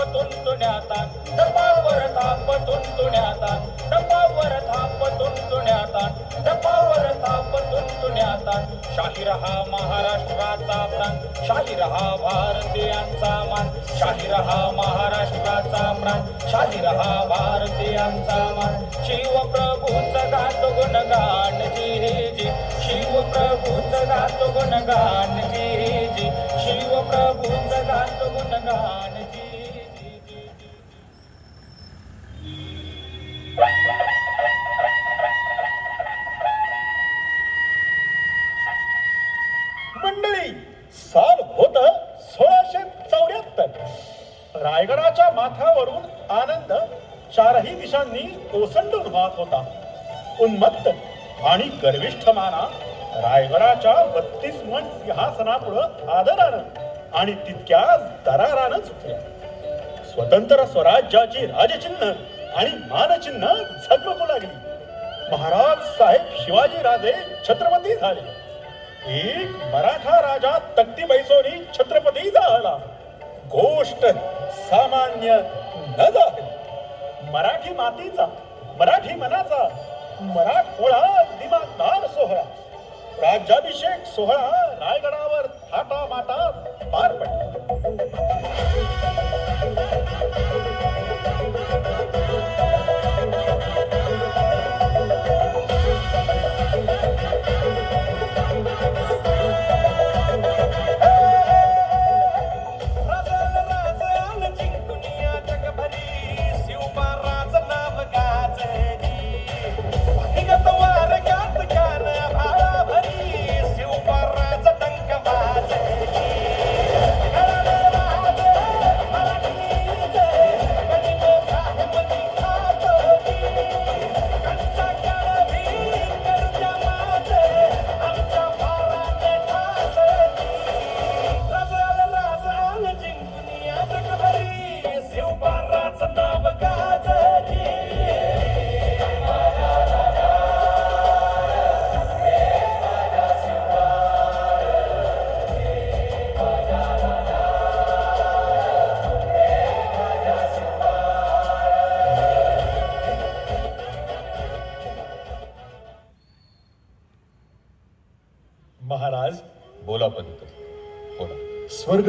डपावर ताप तुंतुण्याता डपावर ताप तुंतुण्याता डपावर ताप तुंतुण्याता डपावर ताप शाहीर हा महाराष्ट्राचा प्राण शाहीर हा भारतीयांचा मान शाहीर हा महाराष्ट्राचा प्राण शाहीर हा भारतीयांचा मान. शिव प्रभूच गात गुणगान जी जी शिव प्रभूच गात गुणगान जी जी शिव प्रभूच गात गुणगान रायगडाच्या माथ्यावरून आनंद चारही दिशांनी ओसंडून वाहत होता. उन्मत्त आणि गर्विष्ठ माना रायगडाच्या बत्तीस मन सिंहासनापुढं आदरानं आणि तितक्याच दरारानं झुकल्या स्वतंत्र स्वराज्याची राजचिन्ह आणि मानचिन्ह झगमगू लागली. महाराज साहेब शिवाजी राजे छत्रपती झाले. एक मराठा राजा तक्ती बैसोनी छत्रपती झाला. गोष्ट सामान्य न झाली मराठी मातीचा मराठी मनाचा मराठमोळा दिमागदार सोहळा. राज्याभिषेक सोहळा रायगडावर थाटा माटा पार पडला.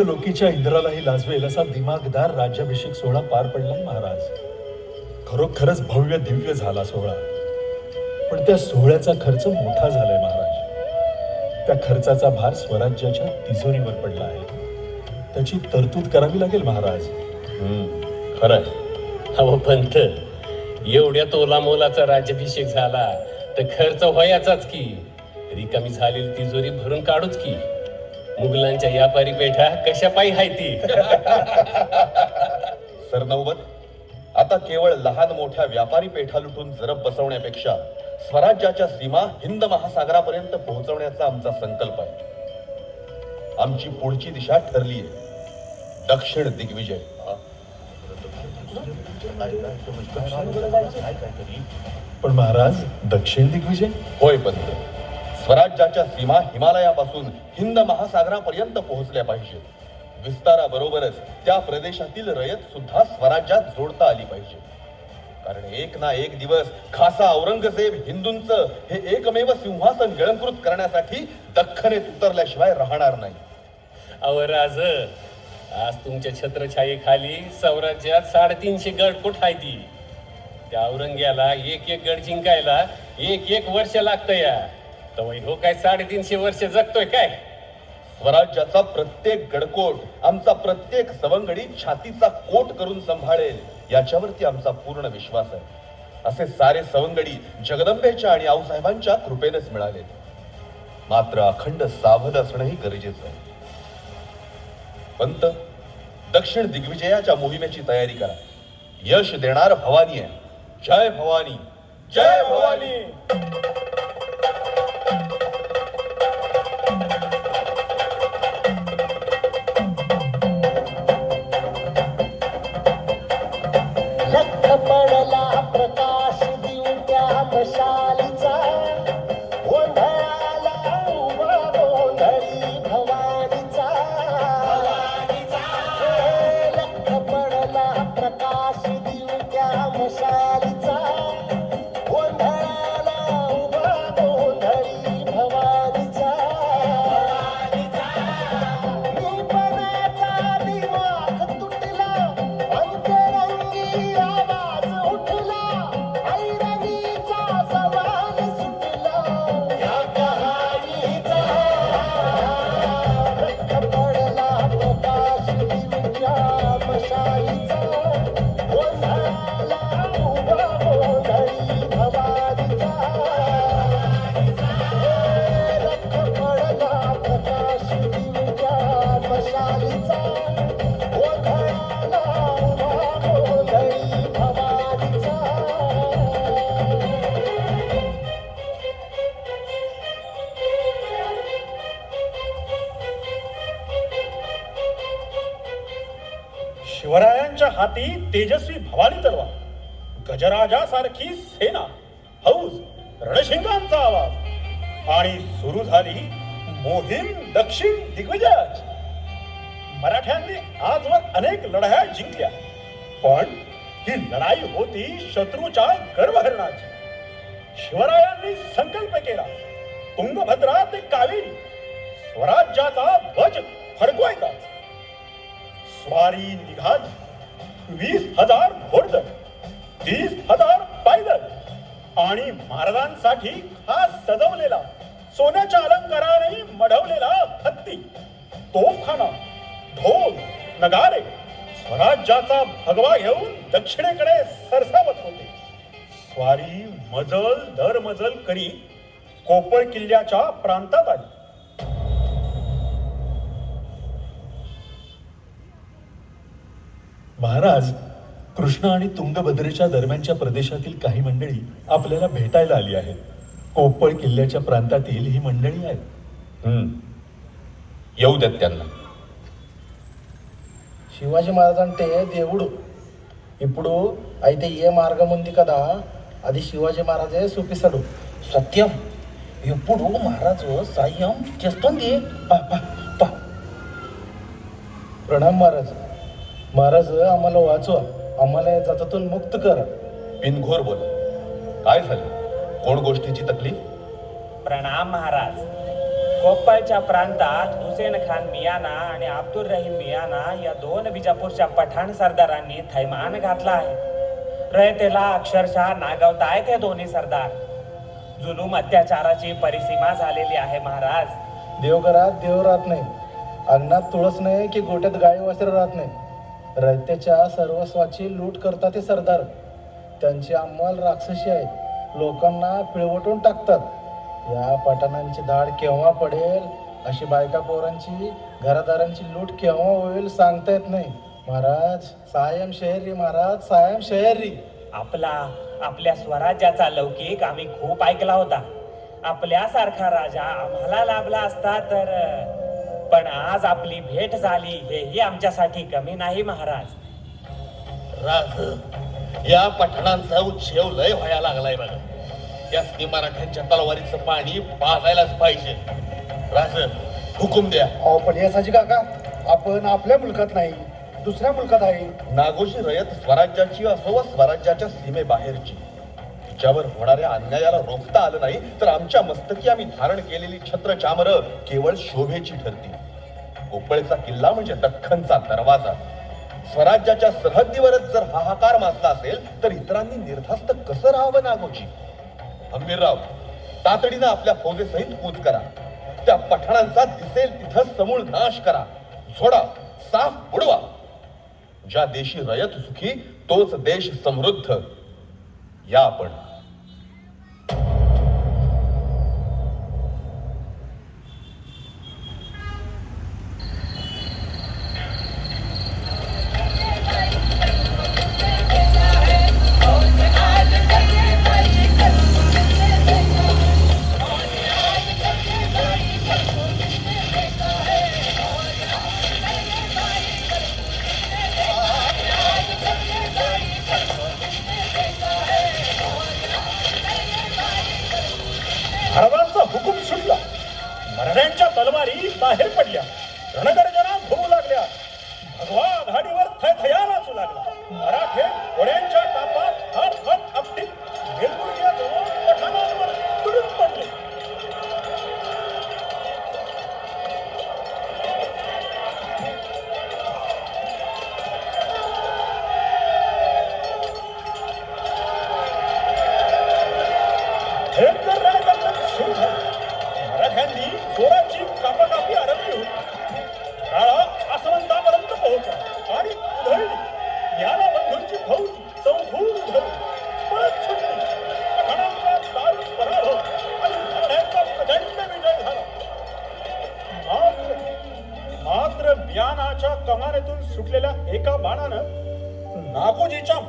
लोकीच्या इंद्रालाही लाजवेल असा दिमागदार राज्याभिषेक सोहळा पार पडला महाराज. खरोखरच भव्य दिव्य झाला सोहळा. पण त्या सोहळ्याचा खर्च मोठा झालाय महाराज. त्या खर्चाचा भार स्वराज्याच्या तिजोरीवर पडला आहे. त्याची तरतूद करावी लागेल महाराज. खरं अहो पंत एवढ्या तोला मोलाचा राज्याभिषेक झाला तर खर्च व्हायाचाच की. रिकामी झालेली तिजोरी भरून काढूच की. मुघलांच्या व्यापारी पेठा कशा पायी हाय ती? सरनौबत आता केवळ लहान मोठ्या व्यापारी पेठा लुटून जरब बसवण्यापेक्षा स्वराज्याच्या सीमा हिंद महासागरापर्यंत पोहोचवण्याचा आमचा संकल्प आहे. आमची पुढची दिशा ठरली आहे. दक्षिण दिग्विजय. पण महाराज दक्षिण दिग्विजय? होय पंत स्वराज्याच्या सीमा हिमालयापासून हिंद महासागरापर्यंत पोहोचल्या पाहिजेत. विस्ताराबरोबरच त्या प्रदेशातील रयत सुद्धा स्वराज्यात जोडता आली पाहिजे कारण एक ना एक दिवस खासा औरंगजेब हिंदूंचं हे एकमेव सिंहासन गिळंकृत करण्यासाठी दख्खनेत उतरल्याशिवाय राहणार नाही. अवराज आज तुमच्या छत्रछायेखाली स्वराज्यात साडेतीनशे गड कुठ आहे ती त्या औरंग्याला एक एक गड जिंकायला एक एक वर्ष लागतं या. तर हो काय साडेतीनशे वर्ष जगतोय काय? स्वराज्याचा प्रत्येक गडकोट आमचा प्रत्येक सवंगडी छातीचा कोट करून सांभाळेल याच्यावरती आमचा पूर्ण विश्वास आहे. असे सारे सवंगडी जगदंबेच्या आणि आऊसाहेबांच्या कृपेनेच मिळाले. मात्र अखंड सावध असणंही गरजेचं आहे. पंत दक्षिण दिग्विजयाच्या मोहिमेची तयारी करा. यश देणार भवानी आहे. जय भवानी. जय भवानी! तेजस्वी भवानी तलवार गजराजासारखी सेना हौज रणशिंगांचा आवाज आणि सुरू झाली मोहीम दक्षिण दिग्विजयाची मराठ्यांनी आजवर अनेक लढाया जिंकल्या पण ही लढाई होती शत्रूच्या गर्भहरणाची शिवरायांनी संकल्प केला तुंगभद्रा ते कावेरी स्वराज्याचा ध्वज फडकवायचा. स्वारी निघाली. वीस हजार घोडदळ वीस हजार पायदळ आणि महाराजांसाठी खास सजवलेला सोन्याच्या अलंकाराने मढवलेला हत्ती तोफखाना ढोल नगारे स्वराज्याचा भगवा घेऊन दक्षिणेकडे सरसावत होते. स्वारी मजल दर मजल करी कोपळ किल्ल्याच्या प्रांतात आली. महाराज कृष्ण आणि तुंगभद्रेच्या दरम्यानच्या प्रदेशातील काही मंडळी आपल्याला भेटायला आली आहेत कोपळ किल्ल्याच्या प्रांतातील ही मंडळी आहेत हम्म येऊ देत त्यांना శివాజీ మహారాజ్ అంటే దేవుడు ఇప్పుడు అయితే ఏ మార్గం ఉంది కదా అది శివాజీ మహారాజే చూపిస్తాడు సత్యం ఎప్పుడు మహారాజు సాయం చేస్తుంది ప- ప- ప- प्रणाम महाराज आम्हाला वाचवा. आम्हाला या जातातून मुक्त करा. बिनघोर बोल. काय झालं? कोण गोष्टीची तकलीफ? प्रणाम महाराज. कोप्पळच्या प्रांतात हुसेन खान मियाना आणि अब्दुल रहीम मियाना या दोन बिजापूरच्या पठाण सरदारांनी थैमान घातला आहे. रयतेला अक्षरशः नागवतायत हे दोन्ही सरदार. जुलूम अत्याचाराची परिसीमा झालेली आहे महाराज. देवघरात देव राहत नाही. अंगणात तुळस नाही की गोट्यात गाई वासर राहत नाही. रयतेच्या सर्वस्वाची लूट करतात ते सरदार. त्यांची अंमल राक्षसी आहे लोकांना पिळवटून टाकतात. या पठाणांची धाड केव्हा पडेल? अशी बायका पोरांची घरादारांची लूट केव्हा होईल सांगता येत नाही. महाराज सायम शहरी महाराज सायम शहरी. आपला आपल्या स्वराज्याचा लौकिक आम्ही खूप ऐकला होता. आपल्यासारखा राजा आम्हाला लाभला असता तर पण आज आपली भेट झाली हेही आमच्यासाठी कमी नाही महाराज. राज या पठणांचा उच्छेव लय व्हायला लागलाय बघा. त्यासनी मराठ्यांच्या तलवारीचं पाणी पाजायलाच पाहिजे. राज हुकूम द्या. अहो पण यासाची काका आपण आपल्या मुलकात नाही दुसऱ्या मुलकात आहे. नागोशी रयत स्वराज्याची असो व स्वराज्याच्या सीमेबाहेरची. आमच्यावर होणाऱ्या अन्यायाला रोखता आलं नाही तर आमच्या मस्तकी आम्ही धारण केलेली छत्र चामर केवळ शोभेची ठरतील. कोपळचा किल्ला म्हणजे दख्खनचा दरवाजा. स्वराज्याच्या सरहद्दीवरच जर हाहाकार माजला असेल तर इतरांनी निर्धास्त कसं राहावं नागोजी? हंबीरराव तातडीनं आपल्या फौजेसहित कूच करा. त्या पठाणांचा दिसेल तिथं समूळ नाश करा. झोडा साफ बुडवा. ज्या देशी रयत सुखी तोच देश समृद्ध. या आपण. गर्जना घुमू लागल्या. भगवा आघाडीवर थयथया नाचू लागला. मराठे घोड्यांच्या तापात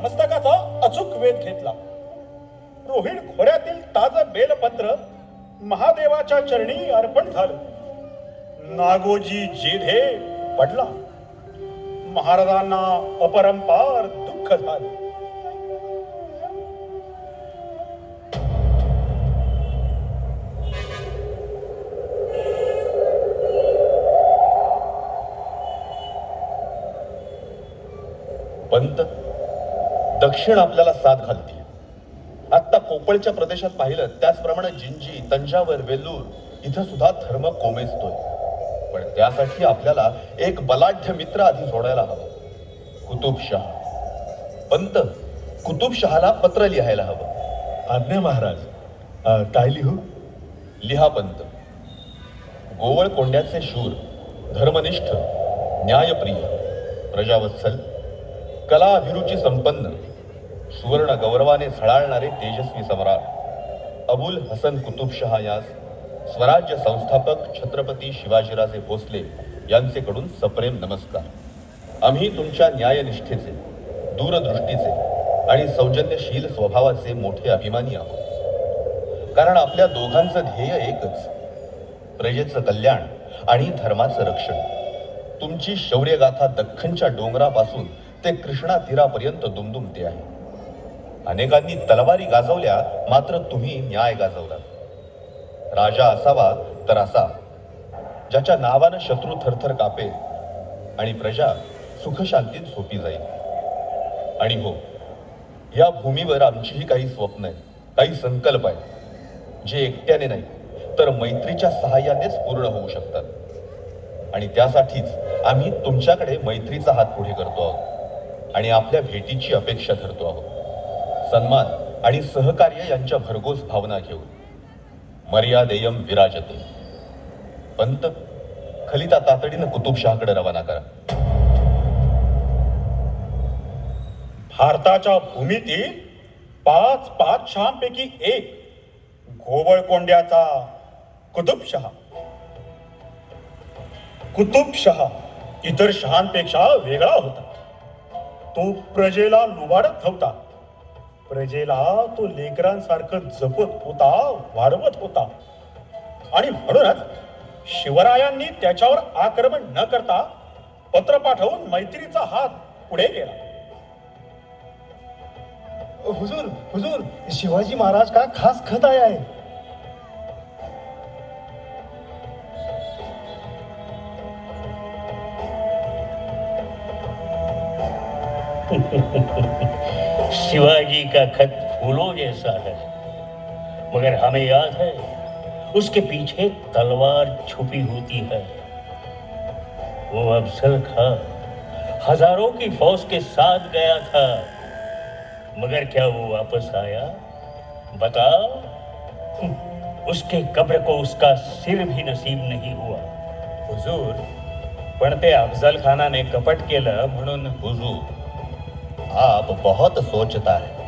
मस्तकाचा अचूक वेध घेतला. रोहिण खोऱ्यातील ताज बेलपत्र महादेवाच्या चरणी अर्पण झालं. नागोजी जेधे पडला. महाराजांना अपरंपार दुःख झाले. दक्षिण आपल्याला साथ घालते. आत्ता कोपळच्या प्रदेशात पाहिलं त्याचप्रमाणे जिंजी तंजावर वेल्लूर इथं सुद्धा धर्म कोमेजतोय. पण त्यासाठी आपल्याला एक बलाढ्य मित्र आधी जोडायला हवा. कुतुबशाह पंत कुतुबशहाला पत्र लिहायला हवं. आज्ञा महाराज काय लिहू? लिहा पंत. गोवळ कोंड्याचे शूर धर्मनिष्ठ न्यायप्रिय प्रजावत्सल कला अभिरुची संपन्न सुवर्ण गौरवाने झळाळणारे तेजस्वी सम्राट. अबुल हसन कुतुबशहा यास स्वराज्य संस्थापक छत्रपती शिवाजीराजे भोसले यांचेकडून सप्रेम नमस्कार. आम्ही तुमच्या न्यायनिष्ठेचे दूरदृष्टीचे आणि सौजन्यशील स्वभावाचे मोठे अभिमानी आहोत. कारण आपल्या दोघांचं ध्येय एकच प्रजेचं कल्याण आणि धर्माचं रक्षण. तुमची शौर्यगाथा दख्खनच्या डोंगरापासून ते कृष्णा तीरापर्यंत दुमदुमते आहे. अनेकांनी तलवारी गाजवल्या मात्र तुम्ही न्याय गाजवला. राजा असावा तर असा. ज्याच्या नावानं शत्रू थरथर कापेल आणि प्रजा सुखशांतीत सोपी जाईल. आणि हो या भूमीवर आमचीही काही स्वप्न आहेत काही संकल्प आहेत जे एकट्याने नाही तर मैत्रीच्या सहाय्यानेच पूर्ण होऊ शकतात. आणि त्यासाठीच आम्ही तुमच्याकडे मैत्रीचा हात पुढे करतो आहोत आणि आपल्या भेटीची अपेक्षा धरतो आहोत. सन्मान आणि सहकार्य यांच्या भरघोस भावना घेऊन. मर्यादेयम विराजते. पंत खलिता तातडीनं कुतुबशहाकडे रवाना करा. भारताच्या भूमीतील पाच पाचशहांपैकी एक गोवळकोंड्याचा कुतुबशहा. कुतुबशहा इतर शहांपेक्षा वेगळा होता. तो प्रजेला लुबाडत नव्हता. प्रजेला तो लेकरांसारखं जपत होता वाढवत होता. आणि म्हणूनच शिवरायांनी त्याच्यावर आक्रमण न करता पत्र पाठवून मैत्रीचा हात पुढे केला हुजूर हुजूर शिवाजी महाराज का खास खत आहे आहे? शिवाजी का खत फूलों जैसा है। मगर हमें याद है, उसके पीछे तलवार छुपी होती है। वो अफजल खां हज़ारों की फौज के साथ गया था। मगर क्या वो वापस आया? बताओ। उसके कब्र को उसका सिर भी नसीब नहीं हुआ। हुजूर पण ते अफजल खानाने कपट केलं म्हणून, हुजूर आप बहुत सोचता है।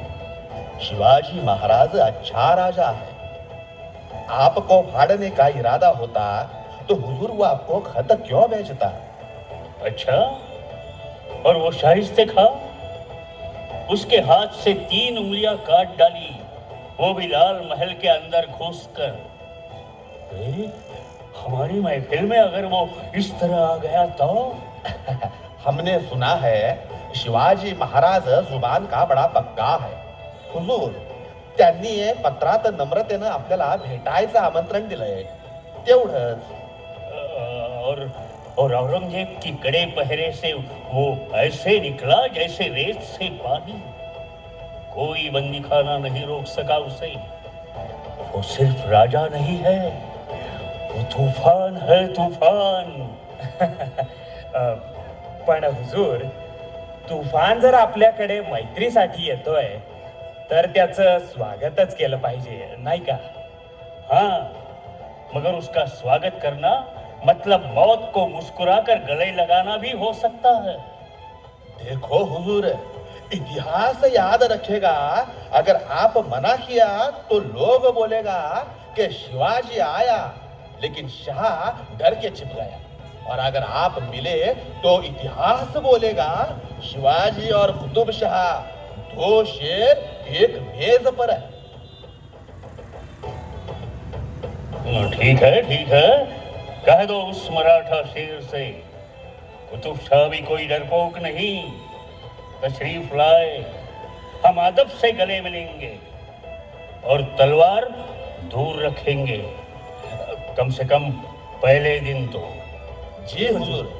शिवाजी महाराज अच्छा राजा है। आपको फाड़ने का इरादा होता तो हुजूर वो आपको खत क्यों भेजता अच्छा और वो शाइस्ते खा? उसके हाथ से तीन उंगलियाँ काट डाली वो भी लाल महल के अंदर घुसकर। कर हमारी महफिल में अगर वो इस तरह आ गया तो? हमने सुना है शिवाजी महाराज जुबान का बडा पक्का है। हुजूर त्यांनी पत्रात नम्रतेनं आपल्याला भेटायचं आमंत्रण दिलंय. तेवढंच. और और औरंगजेब की कड़े पहरे से वो ऐसे निकला जैसे रेत से पानी। कोई बंदी खाना नहीं रोक सका उसे। वो सिर्फ राजा नहीं है वो तूफान है तूफान। पण हुजूर तुफान जर आपल्याकडे मैत्रीसाठी येतोय तर त्याचं स्वागतच केलं पाहिजे नाही का? हाँ. मगर उसका स्वागत करना मतलब मौत को मुस्कुराकर गले लगाना भी हो सकता है। देखो हुजूर इतिहास याद रखेगा। अगर आप मना किया तो लोग बोलेगा कि शिवाजी आया लेकिन शाह डर के छिप गया। और अगर आप मिले तो इतिहास बोलेगा, शिवाजी और कुतुब शाह, दो शेर एक मेज पर है। ठीक है ठीक है। कह दो उस मराठा शेर से, कुतुब शाह भी कोई डरपोक नहीं। तशरीफ़ लाए, हम अदब से गले मिलेंगे और तलवार दूर रखेंगे। कम से कम पहले दिन तो। जी हुजूर।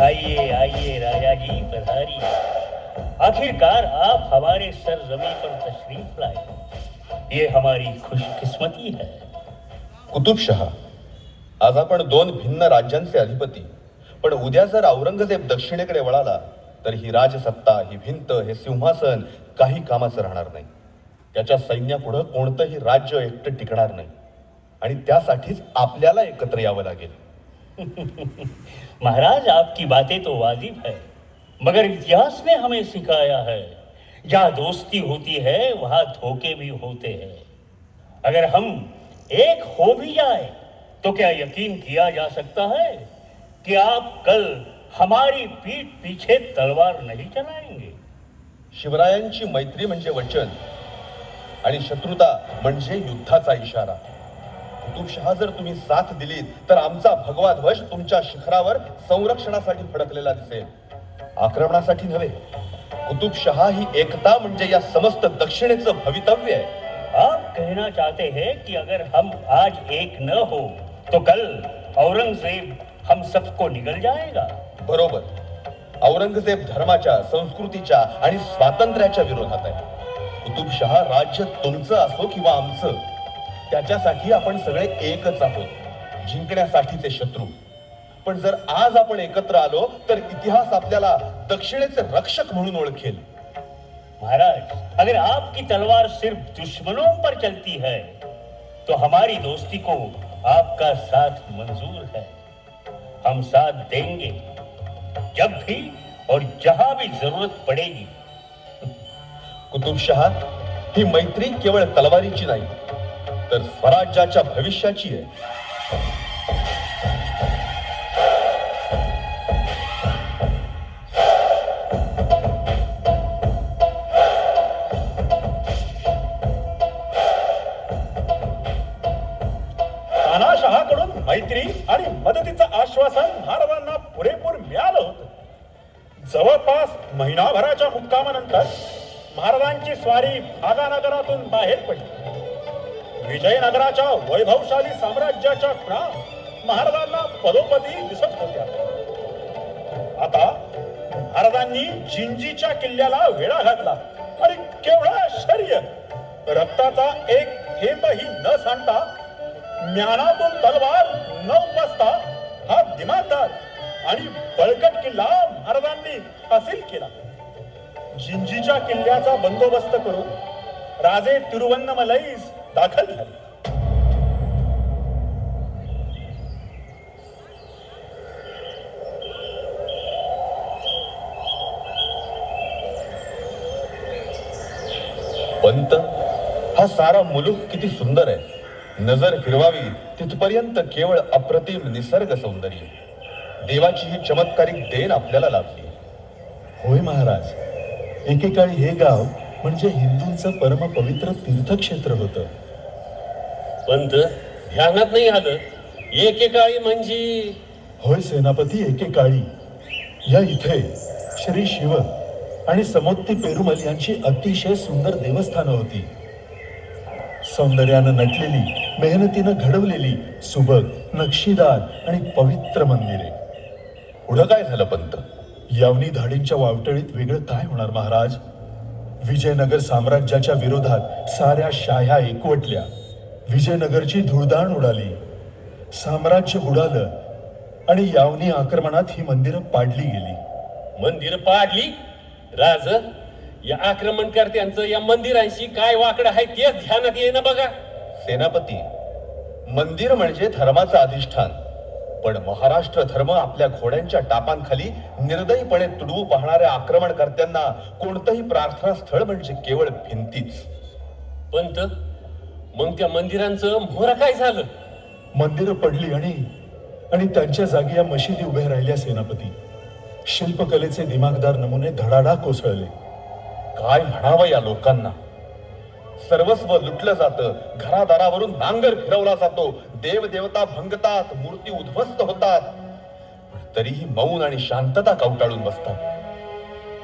आइए आइए राजा जी पधारिए आखिरकार आप हमारे सरजमी पर तशरीफ़ लाए। ये हमारी खुशकिस्मती है। कुतुब शाह आज आपण दोन भिन्न राज्यांचे अधिपती। पण उद्या जर औरंगजेब दक्षिणेकडे वळाला तर ही राजसत्ता ही भिंत हे सिंहासन काही कामाचं राहणार नाही. त्याच्या सैन्यापुढं कोणतंही राज्य एकटं टिकणार नाही. आणि त्यासाठीच आपल्याला एकत्र यावं लागेल. महाराज आपकी बातें तो वाजिब है मगर इतिहास ने हमें सिखाया है जहाँ दोस्ती होती है वहाँ धोखे भी होते हैं। अगर हम एक हो भी जाए तो क्या यकीन किया जा सकता है? कि आप कल हमारी पीठ पीछे तलवार नहीं चलाएंगे। शिवरायांची मैत्री म्हणजे वचन आणि शत्रुता म्हणजे युद्धाचा इशारा। कुतुबशहा जर तुम्ही साथ दिलीत तर आमचा भगवा ध्वज तुमच्या शिखरावर संरक्षणासाठी फडकलेला दिसेल। आक्रमणासाठी नव्हे। कुतुबशहा ही एकता म्हणजे या समस्त दक्षिणेचं भवितव्य आहे। आप कहना चाहते हैं कि अगर हम आज एक न हो तो कल औरंगजेब हम सबको निगल जाएगा। बरोबर। औरंगजेब धर्माच्या संस्कृतीच्या आणि स्वातंत्र्याच्या विरोधात आहे. कुतुबशहा राज्य तुमचं असो किंवा आमचं त्याच्यासाठी आपण सगळे एकच आहोत जिंकण्यासाठीचे शत्रू. पण जर आज आपण एकत्र आलो तर इतिहास आपल्याला दक्षिणेचे रक्षक म्हणून ओळखेल. महाराज अगर आपकी तलवार सिर्फ दुश्मनों पर चलती है तो हमारी दोस्ती को आपका साथ मंजूर है। हम साथ देंगे। जब भी और जहां भी जरूरत पड़ेगी। कुतुबशहा ही मैत्री केवळ तलवारीची नाही तर स्वराज्याच्या भविष्याची आहे. महिनाभराच्या मुक्कामानंतर महाराजांची स्वारी भागानगरातून बाहेर पडली. विजयनगराच्या वैभवशाली साम्राज्याच्या खुणा महाराजांना पदोपदी दिसत होत्या. आता महाराजांनी जिंजीच्या किल्ल्याला वेळा घातला आणि केवढा आश्चर्य! रक्ताचा एक थेंबही न सांडता ज्ञानातून तलवार न उपसता हा दिमागदार आणि बळकट किल्ला महाराजांनी हासिल केला. जिंजीच्या किल्ल्याचा बंदोबस्त करून राजे तिरुवन्नमलईस दाखल झाले. पंत हा सारा मुलूक किती सुंदर आहे. नजर फिरवावी तिथपर्यंत केवळ अप्रतिम निसर्ग सौंदर्य. देवाची ही चमत्कारिक देण आपल्याला लाभली. होय महाराज. एकेकाळी हे गाव म्हणजे हिंदूंचं परमपवित्र तीर्थक्षेत्र होतं. पंत ध्यानात नाही आलं. एकेकाळी म्हणजे? होय सेनापती एकेकाळी. या इथे श्री शिव आणि समोत्ती पेरुमल यांची अतिशय सुंदर देवस्थानं होती. सौंदर्यानं नटलेली मेहनतीनं घडवलेली सुबक नक्षीदार आणि पवित्र मंदिरे. पुढं काय झालं पंत? यावनी धाडींच्या वावटळीत वेगळं काय होणार महाराज? विजयनगर साम्राज्याच्या विरोधात साऱ्या शाह्या एकवटल्या. विजयनगरची धुळदाण उडाली. साम्राज्य बुडालं आणि यावनी आक्रमणात ही मंदिरं पाडली गेली. मंदिर पाडली? राज या आक्रमणकर्त्यांचं या मंदिरांशी काय वाकडं आहे तेच ध्यानात येईना बघा. सेनापती मंदिर म्हणजे धर्माचं अधिष्ठान. पण महाराष्ट्र धर्म आपल्या घोड्यांच्या टापांखाली निर्दयीपणे तुडवू पाहणाऱ्या आक्रमणकर्त्यांना कोणतंही प्रार्थना स्थळ म्हणजे केवळ भिंतीच. पंत मग त्या मंदिरांचं मोहर काय झालं? मंदिरं पडली आणि आणि त्यांच्या जागी या मशिदी उभ्या राहिल्या सेनापती. शिल्पकलेचे दिमागदार नमुने धडाडा कोसळले. काय म्हणावं या लोकांना? सर्वस्व लुटलं जातं घरादारावरून नांगर फिरवला जातो देवदेवता भंगतात मूर्ती उद्ध्वस्त होतात. तरीही मौन आणि शांतता कवटाळून बसतात?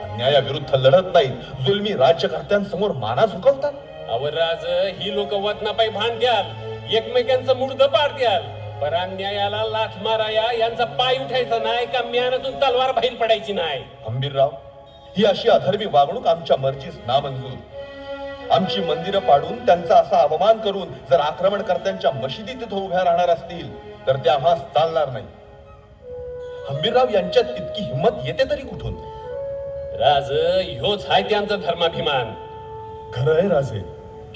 अन्यायाविरुद्ध लढत नाहीत. जुलमी राज्यकर्त्यांसमोर माना झुकवतात. अवर राज ही लोक वतनापायी भांडत्याल एकमेकांचं मुडद पाडत्याल पर अन्यायाला लाथ माराया यांचा पाय उठायचा नाही का? म्यानातून तलवार बाहेर पडायची नाही. अंबीरराव ही अशी अधर्मी वागणूक आमच्या मर्जीस नामंजूर. आमची मंदिरं पाडून त्यांचा असा अपमान करून जर आक्रमणकर्त्यांच्या मशिदी तिथं उभ्या राहणार असतील तर ते आम्हास चालणार नाही. हंबीरराव यांच्यात इतकी हिंमत येते तरी कुठून? राज ह्योच हाय त्यांचा धर्माभिमान. खरं आहे राजे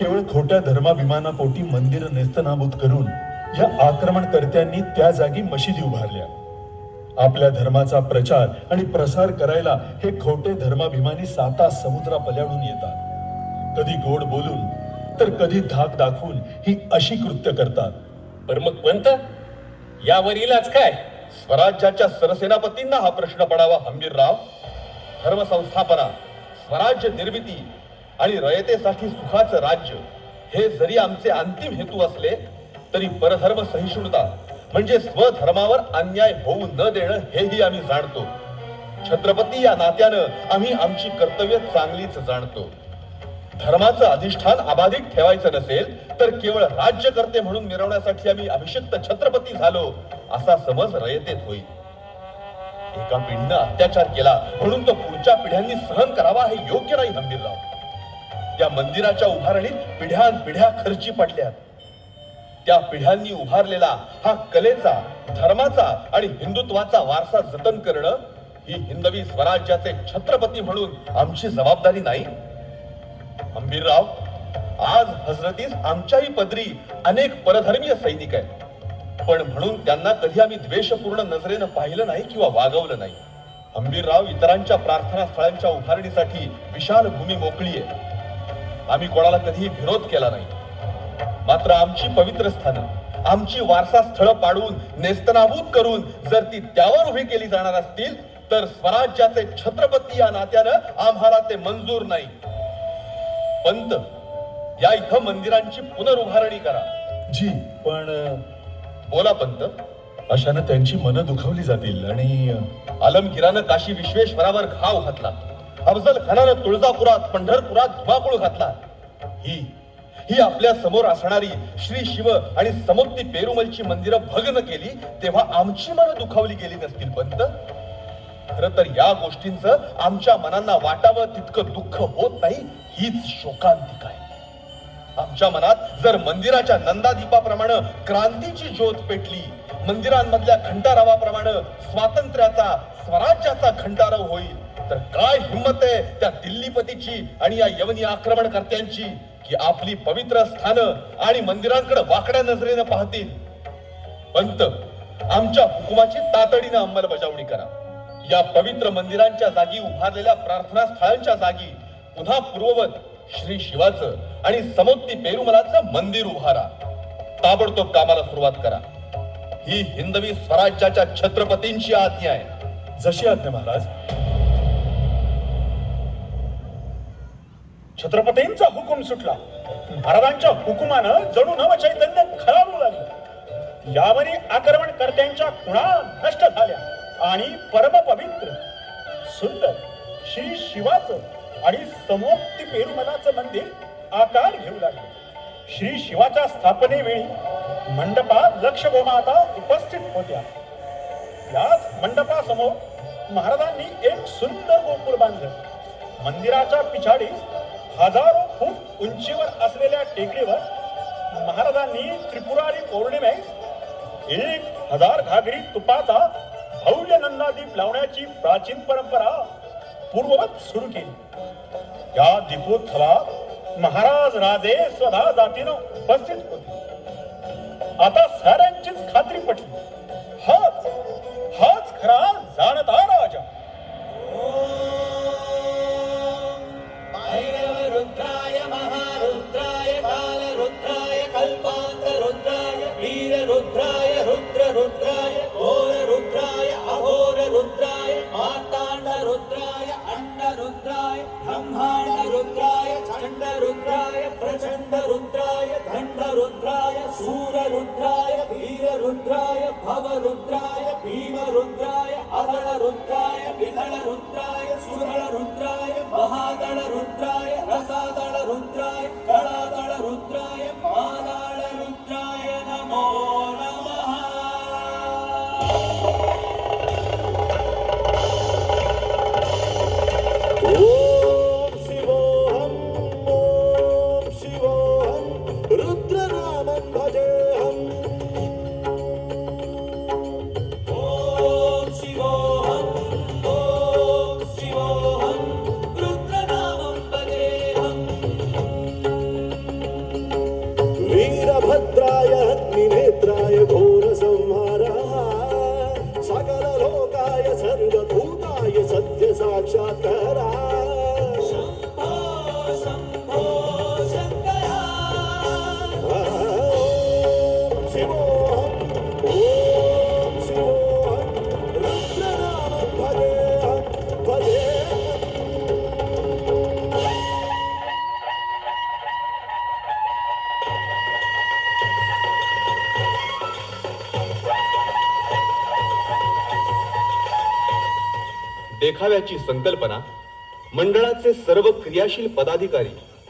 केवळ खोट्या धर्माभिमानापोटी मंदिर नेस्तनाबूत करून या आक्रमणकर्त्यांनी त्या जागी मशिदी उभारल्या. आपल्या धर्माचा प्रचार आणि प्रसार करायला हे खोटे धर्माभिमानी साता समुद्रा पल्याडून येतात. कधी गोड बोलून तर कधी धाक दाखवून ही अशी कृत्य करतात. पर मग पंत यावरीलाच काय? स्वराज्याच्या सरसेनापतींना हा प्रश्न पडावा हंबीरराव. धर्मसंस्थापना स्वराज्य निर्मिती आणि रयतेसाठी सुखाचं राज्य हे जरी आमचे अंतिम हेतू असले तरी परधर्म सहिष्णुता म्हणजे स्वधर्मावर अन्याय होऊ न देणं हेही आम्ही जाणतो. छत्रपती या नात्यानं आम्ही आमची कर्तव्य चांगलीच जाणतो. धर्माचं अधिष्ठान अबाधित ठेवायचं नसेल तर केवळ राज्यकर्ते म्हणून मिरवण्यासाठी आम्ही अभिषिक्त छत्रपती झालो असा समज रयतेत होईल एका पिढीनं अत्याचार केला म्हणून तो पुढच्या पिढ्यांनी सहन करावा हे योग्य नाही हंबीरराव त्या मंदिराच्या उभारणीत पिढ्यान पिढ्या खर्ची पडल्या त्या पिढ्यांनी उभारलेला हा कलेचा धर्माचा आणि हिंदुत्वाचा वारसा जतन करणं ही हिंदवी स्वराज्याचे छत्रपती म्हणून आमची जबाबदारी नाही. अंबीरराव आज हजरतीस आमच्याही पदरी अनेक परधर्मीय सैनिक आहेत. पण म्हणून त्यांना कधी आम्ही द्वेषपूर्ण नजरेनं पाहिलं नाही किंवा वागवलं नाही. अंबीरराव इतरांच्या प्रार्थना स्थळांच्या उभारणीसाठी विशाल भूमी मोकळी आहे. आम्ही कोणाला कधीही विरोध केला नाही. मात्र आमची पवित्र स्थानं आमची वारसा स्थळं पाडून नेस्तनाभूत करून जर ती त्यावर उभी केली जाणार असतील तर स्वराज्याचे छत्रपती या नात्यानं आम्हाला ते मंजूर नाही. पंत. या इथं मंदिरांची पुनरुभारणी करा. जी. पण बोला पंत. अशानं त्यांची मनं दुखावली जातील आणि आलमगिरानं काशी विश्वेश्वरावर घाव घातला. अफजल खानानं तुळजापुरात पंढरपुरात धुमाकूळ घातला. ही ही आपल्यासमोर असणारी श्री शिव आणि समुक्ती पेरुमलची मंदिरं भग्न केली तेव्हा आमची मनं दुखावली गेली नसतील पंत. खर तर या गोष्टींचं आमच्या मनांना वाटावं तितकं दुःख होत नाही हीच शोकांतिका आहे. आमच्या मनात जर मंदिराच्या नंदादीपाप्रमाणे क्रांतीची ज्योत पेटली मंदिरांमधल्या घंटारावाप्रमाणे स्वातंत्र्याचा स्वराज्याचा खंडारव होईल तर काय हिंमत आहे त्या दिल्लीपतीची आणि या यवनी आक्रमणकर्त्यांची की आपली पवित्र स्थानं आणि मंदिरांकडे वाकड्या नजरेनं पाहतील? पंत आमच्या हुकुमाची तातडीनं अंमलबजावणी करा. या पवित्र मंदिरांच्या जागी उभारलेल्या प्रार्थना स्थळांच्या जागी पुन्हा पूर्ववत श्री शिवाचं आणि समोत्ती पेरुमलाचं मंदिर उभारा. ताबडतोब कामाला सुरुवात करा. ही हिंदवी स्वराज्याच्या छत्रपतींची आज्ञा आहे. जशी आज्ञा महाराज. छत्रपतींचा हुकुम सुटला. महाराजांच्या हुकुमानं जणू नव चैतन्य खराबू लागलं. यावरी आक्रमणकर्त्यांच्या खुणा नष्ट झाल्या. आणि परमपवित्र सुंदर श्री शिवाचं आणि समोक्ती पेरुमलाचं मंदिर आकार घेऊ लागले. श्री शिवाच्या स्थापनेवेळी मंडपात लक्ष गोमाता उपस्थित होत्या. याच मंडपासमोर महाराजांनी एक सुंदर गोकुळ बांधलं. मंदिराच्या पिछाडीस हजारो फूट उंचीवर असलेल्या टेकडीवर महाराजांनी त्रिपुरारी पौर्णिमेस एक हजार घागरी तुपाचा भव्य नंदादीप लावण्याची प्राचीन परंपरा पूर्ववत सुरू केली. या दीपोत्सवात महाराज राजे स्वतः जातीनं उपस्थित होते. आता साऱ्यांचीच खात्री पटली. हाच हाच खरा जाणता राजा. रुद्राय प्रचण्डरुद्राय दण्डरुद्राय सूररुद्राय वीररुद्राय भवरुद्राय भीमरुद्राय अदळरुद्राय विदळरुद्राय करण्याची संकल्पना मंडळाचे सर्व क्रियाशील पदाधिकारी